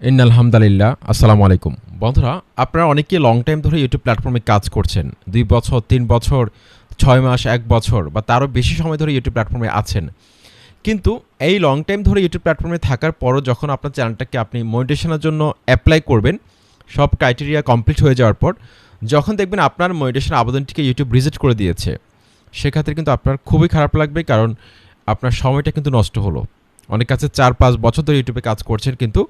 In আলহামদুলিল্লাহ আসসালামু আলাইকুম বন্ধুরা, আপনারা অনেকে লং টাইম ধরে ইউটিউব প্ল্যাটফর্মে কাজ করছেন। দুই বছর, তিন বছর, ছয় মাস, এক বছর, বা তারও বেশি সময় ধরে ইউটিউব প্ল্যাটফর্মে আছেন। কিন্তু এই লং টাইম ধরে ইউটিউব প্ল্যাটফর্মে থাকার পরও যখন আপনার চ্যানেলটাকে আপনি মনিটেশনের জন্য অ্যাপ্লাই করবেন, সব ক্রাইটেরিয়া কমপ্লিট হয়ে যাওয়ার পর, যখন দেখবেন আপনার মনিটেশন আবেদনটিকে ইউটিউব রিজেক্ট করে দিয়েছে, সেক্ষেত্রে কিন্তু আপনার খুবই খারাপ লাগবে কারণ আপনার সময়টা কিন্তু নষ্ট হলো। অনেক কাছে চার পাঁচ বছর ধরে ইউটিউবে কাজ করছেন কিন্তু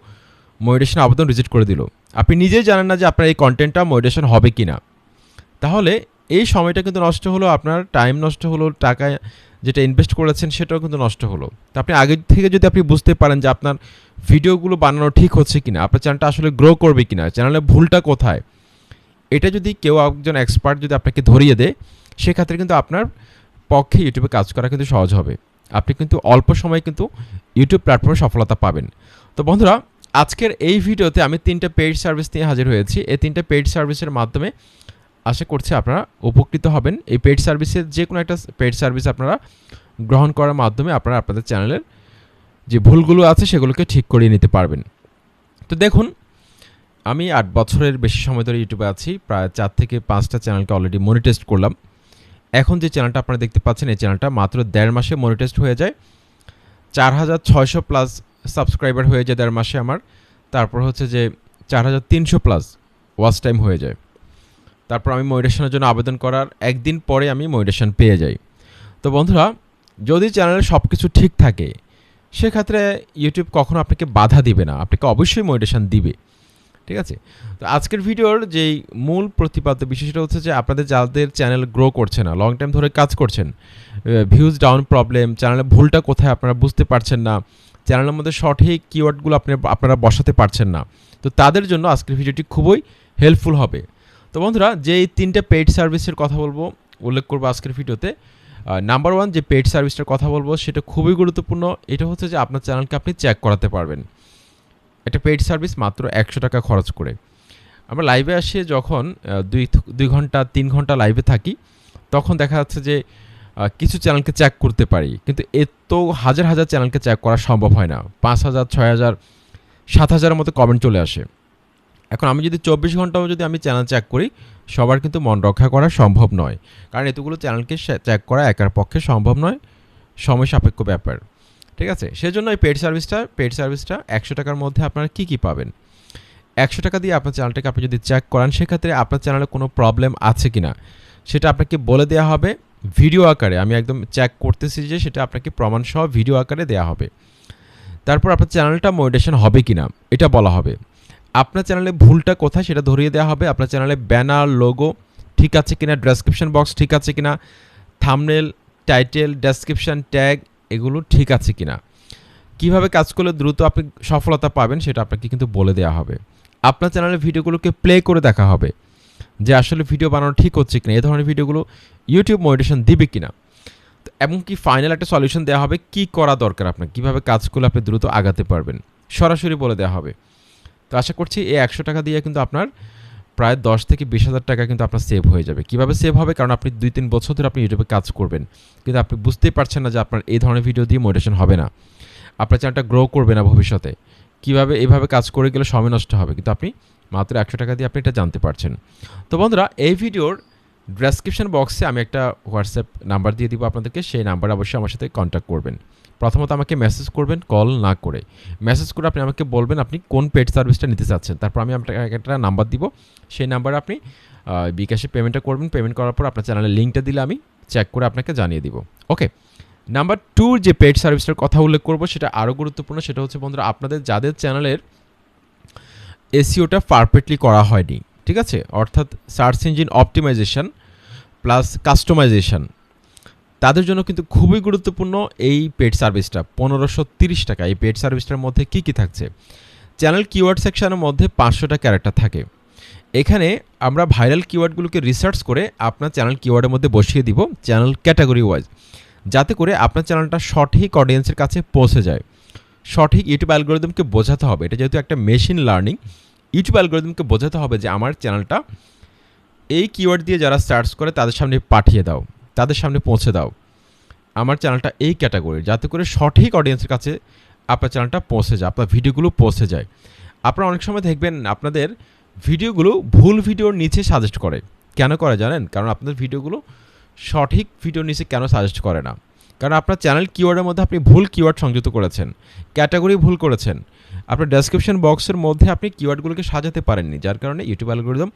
মনিটেশন আবেদন রিজেক্ট করে দিল। আপনি নিজেই জানেন না যে আপনার এই কন্টেন্টটা মনিটেশন হবে কি না তাহলে এই সময়টা কিন্তু নষ্ট হলো, আপনার টাইম নষ্ট হলো, টাকা যেটা ইনভেস্ট করেছেন সেটাও কিন্তু নষ্ট হলো। তো আপনি আগে থেকে যদি আপনি বুঝতে পারেন যে আপনার ভিডিওগুলো বানানো ঠিক হচ্ছে কিনা, আপনার চ্যানেলটা আসলে গ্রো করবে কিনা চ্যানেলে ভুলটা কোথায়, এটা যদি কেউ একজন এক্সপার্ট যদি আপনাকে ধরিয়ে দেয়, সেক্ষেত্রে কিন্তু আপনার পক্ষে ইউটিউবে কাজ করা কিন্তু সহজ হবে। আপনি কিন্তু অল্প সময়ে কিন্তু ইউটিউব প্ল্যাটফর্মে সফলতা পাবেন। তো বন্ধুরা আজকের এই ভিডিওতে আমি তিনটা পেইড সার্ভিস নিয়ে হাজির হয়েছি। এই তিনটা পেইড সার্ভিসের মাধ্যমে আশা করছি আপনারা উপকৃত হবেন। এই পেইড সার্ভিসের যে কোনো একটা পেইড সার্ভিস আপনারা গ্রহণ করার মাধ্যমে আপনারা আপনাদের চ্যানেলের যে ভুলগুলো আছে সেগুলোকে ঠিক করিয়ে নিতে পারবেন। তো দেখুন, আমি আট বছরের বেশি সময় ধরে ইউটিউবে আছি। প্রায় চার থেকে পাঁচটা চ্যানেলকে অলরেডি মনিটেস্ট করলাম। এখন যে চ্যানেলটা আপনারা দেখতে পাচ্ছেন, এই চ্যানেলটা মাত্র দেড় মাসে মনিটেস্ট হয়ে যায়। চার হাজার ছয়শো প্লাস সাবস্ক্রাইবার হয়ে যায় দেড় মাসে আমার। তারপর হচ্ছে যে চার হাজার তিনশো প্লাস ওয়াচ টাইম হয়ে যায়। তারপর আমি মনিটেশনের জন্য আবেদন করার একদিন পরে আমি মনিটেশন পেয়ে যাই। তো বন্ধুরা, যদি চ্যানেলে সব কিছু ঠিক থাকে, সেক্ষেত্রে ইউটিউব কখনো আপনাকে বাধা দিবে না। আপনাকে অবশ্যই মনিটেশন দিবে। ঠিক আছে? তো আজকের ভিডিওর যেই মূল প্রতিপাদ্য সেটা হচ্ছে যে আপনাদের যাদের চ্যানেল গ্রো করছে না লং টাইম ধরে কাজ করছেন ভিউজ ডাউন প্রবলেম চ্যানেলে ভুলটা কোথায় আপনারা বুঝতে পারছেন না চ্যানেলের মধ্যে সঠিক কিওয়ার্ডগুলো আপনি, আপনারা বসাতে পারছেন না। তো তাদের জন্য আজকের ভিডিওটি খুবই হেল্পফুল হবে। তো বন্ধুরা, যে এই তিনটে পেইড সার্ভিসের কথা বলব, উল্লেখ করব আজকের ভিডিওতে। নাম্বার ওয়ান যে পেইড সার্ভিসটার কথা বলব, সেটা খুবই গুরুত্বপূর্ণ। এটা হচ্ছে যে আপনার চ্যানেলকে আপনি চেক করাতে পারবেন। একটা পেইড সার্ভিস মাত্র একশো টাকা খরচ করে। আমরা লাইভে আসি যখন দুই দুই ঘণ্টা, তিন ঘণ্টা লাইভে থাকি, তখন দেখা যাচ্ছে যে কিছু চ্যানেলকে চেক করতে পারি। কিন্তু এত হাজার হাজার চ্যানেলকে চেক করা সম্ভব হয় না। পাঁচ হাজার, ছয় হাজার, সাত হাজারের মতো কমেন্ট চলে আসে। এখন আমি যদি চব্বিশ ঘন্টাও যদি আমি চ্যানেল চেক করি, সবার কিন্তু মন রক্ষা করা সম্ভব নয়। কারণ এতগুলো চ্যানেলকে চেক করা একার পক্ষে সম্ভব নয়। সময় সাপেক্ষ ব্যাপার। ঠিক আছে? সেজন্য এই পেড সার্ভিসটা পেড সার্ভিসটা একশো টাকার মধ্যে আপনারা কী কী পাবেন? একশো টাকা দিয়ে আপনার চ্যানেলটাকে আপনি যদি চেক করান, সেক্ষেত্রে আপনার চ্যানেলে কোনো প্রবলেম আছে কি না সেটা আপনাকে বলে দেওয়া হবে। ভিডিও আকারে আমি একদম চেক করতেছি যে সেটা আপনাকে প্রমাণ সহ ভিডিও আকারে দেওয়া হবে। তারপর আপনার চ্যানেলটা মনিটেশন হবে কি না এটা বলা হবে। আপনার চ্যানেলে ভুলটা কোথায় সেটা ধরিয়ে দেওয়া হবে। আপনার চ্যানেলে ব্যানার লোগো ঠিক আছে কিনা ডেসক্রিপশন বক্স ঠিক আছে কিনা থামনেল টাইটেল ডেসক্রিপশন ট্যাগ এগুলো ঠিক আছে কিনা। কীভাবে কাজ করলে দ্রুত আপনি সফলতা পাবেন সেটা আপনাকে কিন্তু বলে দেওয়া হবে। আপনার চ্যানেলের ভিডিওগুলোকে প্লে করে দেখা হবে। যে আসলে ভিডিও বানানো ঠিক হচ্ছে কিনা এই ধরনের ভিডিওগুলো ইউটিউব মোটিভেশন দিবে কিনা। এমনকি ফাইনাল একটা সলিউশন দেওয়া হবে, কি করা দরকার আপনার কীভাবে কাজ করলে আপনি দ্রুত আগাতে পারবেন, সরাসরি বলে দেওয়া হবে। তো আশা করছি এই একশো টাকা দিয়ে কিন্তু আপনার প্রায় দশ থেকে বিশ হাজার টাকা কিন্তু আপনার সেভ হয়ে যাবে। কীভাবে সেভ হবে? কারণ আপনি দুই তিন বছর ধরে আপনি ইউটিউবে কাজ করবেন। কিন্তু আপনি বুঝতেই পারছেন না যে আপনার এই ধরনের ভিডিও দিয়ে মোটিভেশন হবে না। আপনার চ্যানেলটা গ্রো করবে না ভবিষ্যতে। কীভাবে এইভাবে কাজ করে গেলে সময় নষ্ট হবে? কিন্তু আপনি মাত্র একশো টাকা দিয়ে আপনি এটা জানতে পারছেন। তো বন্ধুরা, এই ভিডিওর ডেসক্রিপশন বক্সে আমি একটা হোয়াটসঅ্যাপ নাম্বার দিয়ে দিব আপনাদেরকে, সেই নাম্বার অবশ্যই আমার সাথে কন্ট্যাক্ট করবেন। প্রথমত আমাকে মেসেজ করবেন কল না করে। মেসেজ করে আপনি আমাকে বলবেন আপনি কোন পেড সার্ভিসটা নিতে চাচ্ছেন। তারপর আমি আপনাকে একটা নাম্বার দিব। সেই নাম্বারে আপনি বিকাশে পেমেন্টটা করবেন। পেমেন্ট করার পর আপনার চ্যানেলের লিঙ্কটা দিলে আমি চেক করে আপনাকে জানিয়ে দিব। ওকে নাম্বার টুর যে পেড সার্ভিসটার কথা উল্লেখ করব, সেটা আরও গুরুত্বপূর্ণ, সেটা হচ্ছে বন্ধুরা, আপনাদের যাদের চ্যানেলের এসিওটা পারফেক্টলি করা হয়নি, ঠিক আছে? অর্থাৎ search engine optimisation plus customisation তাদের জন্য কিন্তু খুবই গুরুত্বপূর্ণ এই পেড সার্ভিসটা পনেরোশো তিরিশ টাকা। এই পেড সার্ভিসটার মধ্যে কী কী থাকছে? চ্যানেল কিওয়ার্ড সেকশানের মধ্যে পাঁচশোটা ক্যারেক্টার থাকে। এখানে আমরা ভাইরাল কিওয়ার্ডগুলোকে রিসার্চ করে আপনার চ্যানেল কিওয়ার্ডের মধ্যে বসিয়ে দিব চ্যানেল ক্যাটাগরি ওয়াইজ যাতে করে আপনার চ্যানেলটা সঠিক অডিয়েন্সের কাছে পৌঁছে যায়। সঠিক ইউটিউব অ্যালগোরিদমকে বোঝাতে হবে। এটা যেহেতু একটা মেশিন লার্নিং ইউটিউব অ্যালগোরিদমকে বোঝাতে হবে যে আমার চ্যানেলটা এই কিওয়ার্ড দিয়ে যারা সার্চ করে তাদের সামনে পাঠিয়ে দাও, তাদের সামনে পৌঁছে দাও। আমার চ্যানেলটা এই ক্যাটাগরির যাতে করে সঠিক অডিয়েন্সের কাছে আপনার চ্যানেলটা পৌঁছে যায়, আপনার ভিডিওগুলো পৌঁছে যায়। আপনারা অনেক সময় দেখবেন আপনাদের ভিডিওগুলো ভুল ভিডিওর নিচে সাজেস্ট করে। কেন করে জানেন? কারণ আপনাদের ভিডিওগুলো সঠিক ভিডিওর নিচে কেন সাজেস্ট করে না? কারণ আপনার চ্যানেল কিওয়ার্ডের মধ্যে আপনি ভুল কিওয়ার্ড সংযুক্ত করেছেন ক্যাটাগরি ভুল করেছেন। আপনার ডেসক্রিপশন বক্সের মধ্যে আপনি কিওয়ার্ডগুলোকে সাজাতে পারেননি, যার কারণে ইউটিউব অ্যালগোরিদম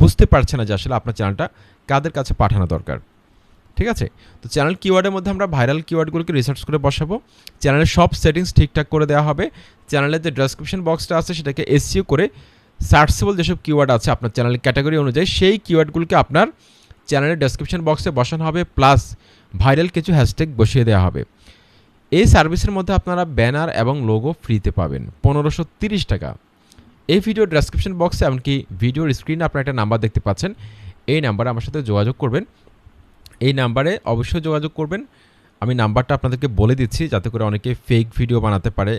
বুঝতে পারছে না যে আসলে আপনার চ্যানেলটা কাদের কাছে পাঠানো দরকার। ঠিক আছে? তো চ্যানেল কিওয়ার্ডের মধ্যে আমরা ভাইরাল কিওয়ার্ডগুলোকে রিসার্চ করে বসাবো। চ্যানেলের সব সেটিংস ঠিকঠাক করে দেওয়া হবে। চ্যানেলের যে ডেসক্রিপশন বক্সটা আছে, সেটাকে এসিও করে সার্চেবল যেসব কিওয়ার্ড আছে আপনার চ্যানেলের ক্যাটাগরি অনুযায়ী, সেই কিওয়ার্ডগুলোকে আপনার চ্যানেলের ডেসক্রিপশন বক্সে বসানো হবে প্লাস ভাইরাল কিছু হ্যাশট্যাগ বসিয়ে দেওয়া হবে। এই সার্ভিসের মধ্যে আপনারা ব্যানার এবং লোগো ফ্রিতে পাবেন, পনেরোশো তিরিশ টাকা। এই ভিডিও ডেসক্রিপশন বক্সে এমনকি ভিডিওর স্ক্রিনে আপনারা একটা নাম্বার দেখতে পাচ্ছেন, এই নাম্বারে আমার সাথে যোগাযোগ করবেন। এই নাম্বারে অবশ্যই যোগাযোগ করবেন। আমি নাম্বারটা আপনাদেরকে বলে দিচ্ছি যাতে করে অনেকে ফেক ভিডিও বানাতে পারে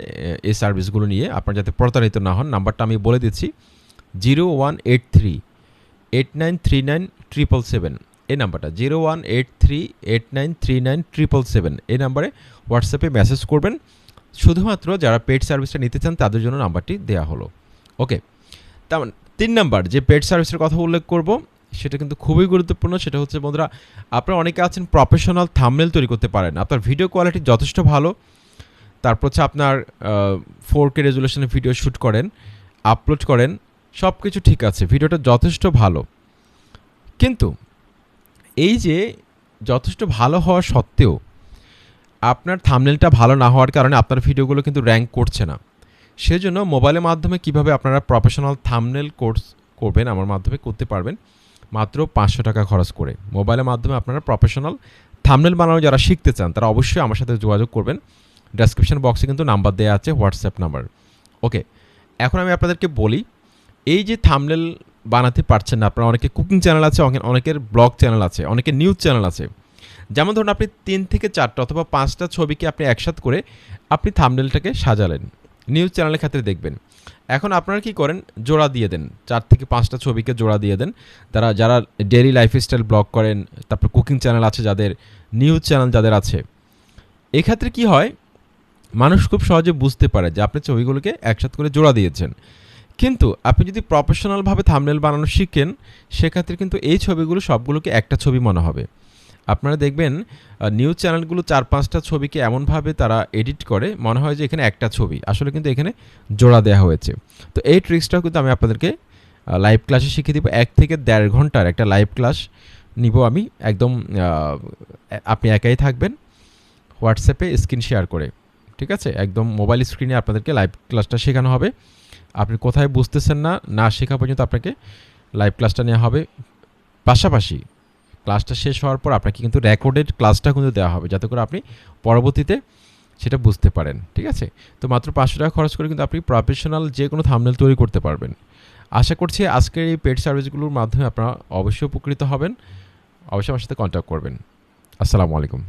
এই সার্ভিসগুলো নিয়ে। আপনারা যাতে প্রতারিত না হন নাম্বারটা আমি বলে দিচ্ছি zero one eight three eight nine three nine triple seven এই নাম্বারটা zero one eight three eight nine three nine triple seven এই নাম্বারে হোয়াটসঅ্যাপে মেসেজ করবেন। শুধুমাত্র যারা পেড সার্ভিসটা নিতে চান, তাদের জন্য নাম্বারটি দেওয়া হলো। ওকে তেমন মানে তিন নাম্বার, যে পেড সার্ভিসের কথা উল্লেখ করব, সেটা কিন্তু খুবই গুরুত্বপূর্ণ। সেটা হচ্ছে, বন্ধুরা, আপনারা অনেকে আছেন প্রফেশনাল থামনেল তৈরি করতে পারেন। আপনার ভিডিও কোয়ালিটি যথেষ্ট ভালো। তারপর হচ্ছে আপনার ফোর কে রেজুলেশনে ভিডিও শ্যুট করেন আপলোড করেন সব কিছু ঠিক আছে। ভিডিওটা যথেষ্ট ভালো। কিন্তু এই যে যথেষ্ট ভালো হওয়া সত্ত্বেও আপনার থামনেলটা ভালো না হওয়ার কারণে আপনার ভিডিওগুলো কিন্তু র্যাঙ্ক করছে না। সেজন্য মোবাইলের মাধ্যমে কীভাবে আপনারা প্রফেশনাল থামনেল কোর্স করবেন আমার মাধ্যমে করতে পারবেন। মাত্র পাঁচশো টাকা খরচ করে। মোবাইলের মাধ্যমে আপনারা প্রফেশনাল থামনেল বানানো যারা শিখতে চান, তারা অবশ্যই আমার সাথে যোগাযোগ করবেন। ডেসক্রিপশন বক্সে কিন্তু নাম্বার দেওয়া আছে হোয়াটসঅ্যাপ নাম্বার ওকে এখন আমি আপনাদেরকে বলি, এই যে থামনেল বানাতে পারছেন না। আপনার অনেকে কুকিং চ্যানেল আছে, অনেক- অনেকের ব্লগ চ্যানেল আছে, অনেকের নিউজ চ্যানেল আছে। যেমন ধরুন আপনি তিন থেকে চারটা অথবা পাঁচটা ছবিকে আপনি একসাথে করে আপনি থামনেলটাকে সাজালেন, নিউজ চ্যানেলের ক্ষেত্রে দেখবেন। এখন আপনারা কি করেন? জোড়া দিয়ে দেন, চার থেকে পাঁচটা ছবিকে জোড়া দিয়ে দেন। তারা যারা ডেলি লাইফস্টাইল ব্লগ করেন, তারপর কুকিং চ্যানেল আছে যাদের, নিউজ চ্যানেল যাদের আছে, এক্ষেত্রে কি হয়? মানুষ খুব সহজে বুঝতে পারে যে আপনি ছবিগুলোকে একসাথে করে জোড়া দিয়েছেন। কিন্তু আপনি যদি প্রফেশনালভাবে থামনেল বানানো শিখেন, সেক্ষেত্রে কিন্তু এই ছবিগুলো সবগুলোকে একটা ছবি মনে হবে। আপনারা দেখবেন নিউজ চ্যানেলগুলো চার পাঁচটা ছবিকে এমনভাবে তারা এডিট করে, মনে হয় যে এখানে একটা ছবি। আসলে কিন্তু এখানে জোড়া দেওয়া হয়েছে। তো এই ট্রিক্সটাও কিন্তু আমি আপনাদেরকে লাইভ ক্লাসে শিখিয়ে দিব। এক থেকে দেড় ঘণ্টার একটা লাইভ ক্লাস নিব আমি। একদম আপনি একাই থাকবেন, হোয়াটসঅ্যাপে স্ক্রিন শেয়ার করে। ঠিক আছে? একদম মোবাইল স্ক্রিনে আপনাদেরকে লাইভ ক্লাসটা শেখানো হবে। আপনি কোথায় বুঝতেছেন না না শেখা পর্যন্ত আপনাকে লাইভ ক্লাসটা নেওয়া হবে। পাশাপাশি ক্লাসটা শেষ হওয়ার পর আপনাকে কিন্তু রেকর্ডেড ক্লাসটা কিন্তু দেওয়া হবে, যাতে করে আপনি পরবর্তীতে সেটা বুঝতে পারেন, ঠিক আছে? তো মাত্র পাঁচশো টাকা খরচ করে কিন্তু আপনি প্রফেশনাল যে কোনো থামনেল তৈরি করতে পারবেন। আশা করছি আজকের এই পেড সার্ভিসগুলোর মাধ্যমে আপনারা অবশ্যই উপকৃত হবেন। অবশ্যই আমার সাথে কন্ট্যাক্ট করবেন। আসসালামু আলাইকুম।